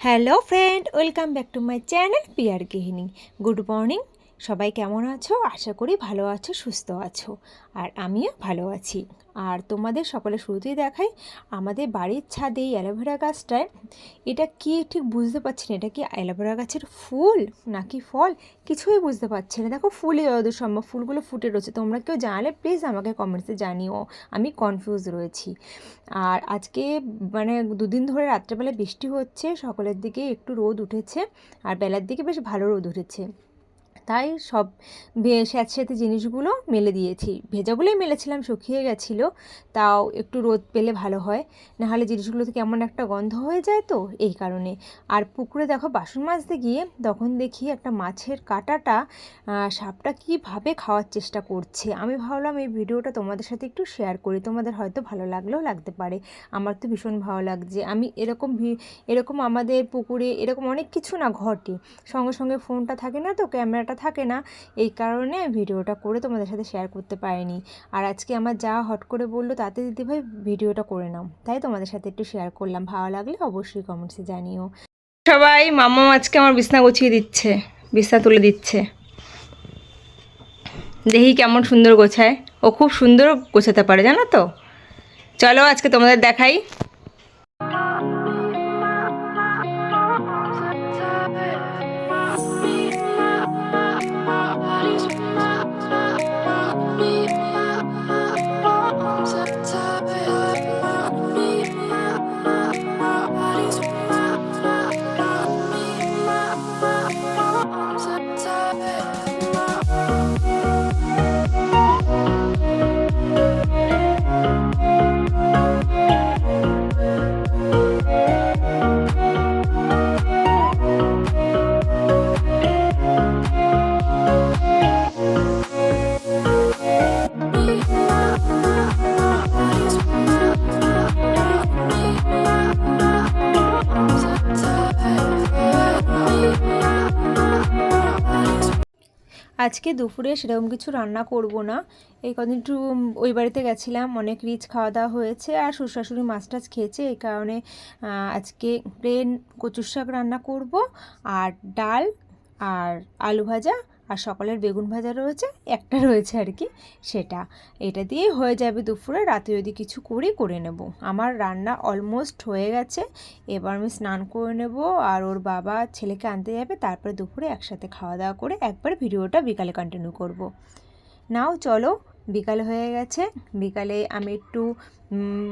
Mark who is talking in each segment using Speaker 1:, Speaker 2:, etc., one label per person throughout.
Speaker 1: Hello friend welcome back to my channel peer গৃহিণী। Good morning সবাই কেমন আছো? আশা করি ভালো আছো, সুস্থ আছো। আর আমিও ভালো আছি। আর তোমাদের সকলে শুরুতেই দেখাই, আমাদের বাড়ির ছাদে এই অ্যালোভেরা গাছটায়, এটা কি ঠিক বুঝতে পারছি না, এটা কি অ্যালোভেরা গাছের ফুল নাকি ফল? কিছুই বুঝতে পারছি না। দেখো, ফুলই যতদূর সম্ভব, ফুলগুলো ফুটে রয়েছে। তোমরা কেউ জানালে প্লিজ আমাকে কমেন্টসে জানিও। আমি কনফিউজ রয়েছি। আর আজকে মানে দুদিন ধরে রাত্রেবেলা বৃষ্টি হচ্ছে, সকালের দিকে একটু রোদ উঠেছে, আর বেলার দিকে বেশ ভালো রোদ উঠেছে। তাই সব স্যাঁতস্যাঁতে জিনিসগুলো মেলে দিয়েছি। ভেজাগুলোই মেলেছিলাম, শুকিয়ে গেছিল। তাও একটু রোদ পেলে ভালো হয়। নাহলে জিনিসগুলো তো কেমন একটা গন্ধ হয়ে যায় তো, এই কারণে। আর পুকুরে দেখো, বাসন মাজতে গিয়ে তখন দেখি একটা মাছের কাঁটাটা সাপটা কীভাবে খাওয়ার চেষ্টা করছে। আমি ভাবলাম এই ভিডিওটা তোমাদের সাথে একটু শেয়ার করি। তোমাদের হয়তো ভালো লাগলেও লাগতে পারে। আমার তো ভীষণ ভালো লাগছে। আমি এরকম এরকম আমাদের পুকুরে এরকম অনেক কিছু না ঘটে। সঙ্গে সঙ্গে ফোনটা থাকে না তো, ক্যামেরাটা থাকে না, এই কারণে ভিডিওটা করে তোমাদের সাথে শেয়ার করতে পারিনি। আর আজকে আমার যা হট করে বলল তাতে দিদিভাই ভিডিওটা করে নাও। তাই তোমাদের সাথে একটু শেয়ার করলাম। ভালো লাগলে অবশ্যই কমেন্টসে জানিও। সবাই মামা আজকে আমার বিছনা গুছিয়ে দিচ্ছে, বিছনা তুলে দিচ্ছে। দেখি কেমন সুন্দর গোছায়। ও খুব সুন্দর গোছাতে পারে, জানো তো? চলো আজকে তোমাদের দেখাই। আজকে দুপুরে সেরকম কিছু রান্না করব না। এই কদিন একটু ওই বাড়িতে গেছিলাম, অনেক রিচ খাওয়া দাওয়া হয়েছে আর শ্বশুর শাশুড়ি মাছ টাছ খেয়েছে। এই কারণে আজকে প্লেন কচুর শাক রান্না করব আর ডাল আর আলু ভাজা আর সকালের বেগুন ভাজা রয়েছে, একটা রয়েছে আর কি সেটা। এটা দিয়ে হয়ে যাবে দুপুরে, রাতে যদি কিছু করি, করে নেব। আমার রান্না অলমোস্ট হয়ে গেছে। এবার আমি স্নান করে নেব আর ওর বাবা ছেলেকে আনতে যাবে, তারপরে দুপুরে একসাথে খাওয়া দাওয়া করে একবার ভিডিওটা বিকালে কন্টিনিউ করব। নাও চলো, বিকাল হয়ে গেছে। বিকালে আমি একটু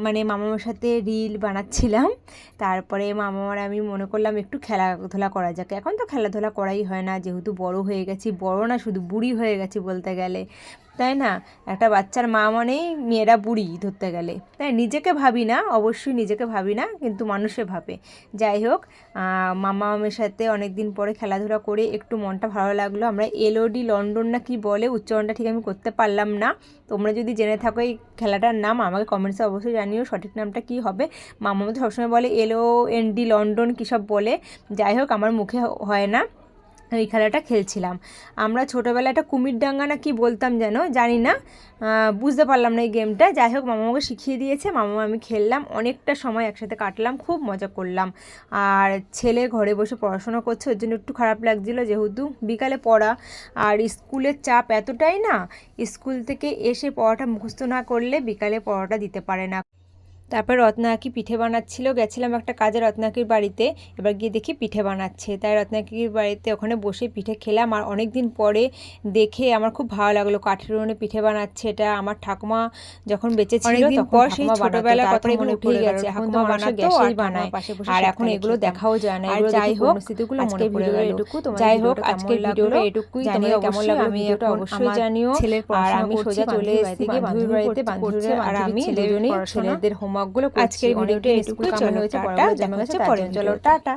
Speaker 1: মানে মামার সাথে রিল বানাচ্ছিলাম। তারপরে মামার আমি মনে করলাম একটু খেলাধুলা করা যাক। এখন তো খেলাধুলা করাই হয় না, যেহেতু বড় হয়ে গেছি, বড় না, শুধু বুড়ি হয়ে গেছি বলতে গেলে। তাই না? একটা বাচ্চার মা মানেই মেয়েরা বুড়ি ধরতে গেলে। তাই নিজেকে ভাবি না, অবশ্যই নিজেকে ভাবি না, কিন্তু মানুষে ভাবে। যাই হোক মামা মামের সাথে অনেক দিন পরে খেলাধুলা করে একটু মনটা ভালো লাগল। আমরা এলওডি লন্ডন না কি বলে, উচ্চারণটা ঠিক আমি করতে পারলাম না। তোমরা যদি জেনে থাকো এই খেলাটার নাম, আমাকে কমেন্টসে অবশ্যই জানিও সঠিক নামটা কি হবে। মামা তো সবসময় বলে L O N D London কী সব বলে। যাই হোক, আমার মুখে হয় না। এই খেলাটা খেলছিলাম। আমরা ছোটোবেলায় একটা কুমির ডাঙ্গা না কি বলতাম যেন, জানি না। বুঝতে পারলাম না এই গেমটা যাই হোক মামা আমাকে শিখিয়ে দিয়েছে। মামা আমি খেললাম। অনেকটা সময় একসাথে কাটলাম, খুব মজা করলাম। আর ছেলে ঘরে বসে পড়াশোনা করছে, ওর জন্য একটু খারাপ লাগছিল। যেহেতু বিকালে পড়া, আর স্কুলের চাপ এতটাই না, স্কুল থেকে এসে পড়াটা মুখস্থ না করলে বিকালে পড়াটা দিতে পারে না। তারপর রত্নাকি পিঠে বানাচ্ছিল গেছিলাম একটা কাজে রত্নাকির বাড়িতে এবার গিয়ে দেখি পিঠে বানাচ্ছে। তাই রত্নাকির বাড়িতে ওখানে বসে পিঠে খেলাম আর অনেক দিন পরে দেখে আমার খুব ভালো লাগল কাঠের উনুনে পিঠে বানাচ্ছে এটা। আমার ঠাকুমা যখন বেঁচে ছিল তখন
Speaker 2: পর সেই কথা
Speaker 1: এগুলো
Speaker 2: মনে
Speaker 1: উঠেই গেছে
Speaker 2: এখন তো গ্যাসেই বানায়।
Speaker 1: আর এখন এগুলো দেখাও যায় না
Speaker 2: আর যাই হোক,
Speaker 1: স্মৃতিগুলো মনে পড়ে গেল।
Speaker 2: এটুকু,
Speaker 1: যাই হোক আজকের ভিডিওটা এটুকুই
Speaker 2: জানিও,
Speaker 1: তোমাদের কেমন লাগল
Speaker 2: আমি এখন
Speaker 1: অবশ্যই জানিও।
Speaker 2: ছেলের
Speaker 1: আর আমি সোজা চলে এসেছি বান্ধবীর বাড়িতে বান্ধবীর আর আমি দুজনেই। ছেলেদের হোমওয়ার্কগুলো আজকে
Speaker 2: আজকের ভিডিওটা
Speaker 1: কামানো
Speaker 2: চলো,
Speaker 1: হয়েছে? পরে
Speaker 2: দেখা হচ্ছে
Speaker 1: পরে চলো টাটা।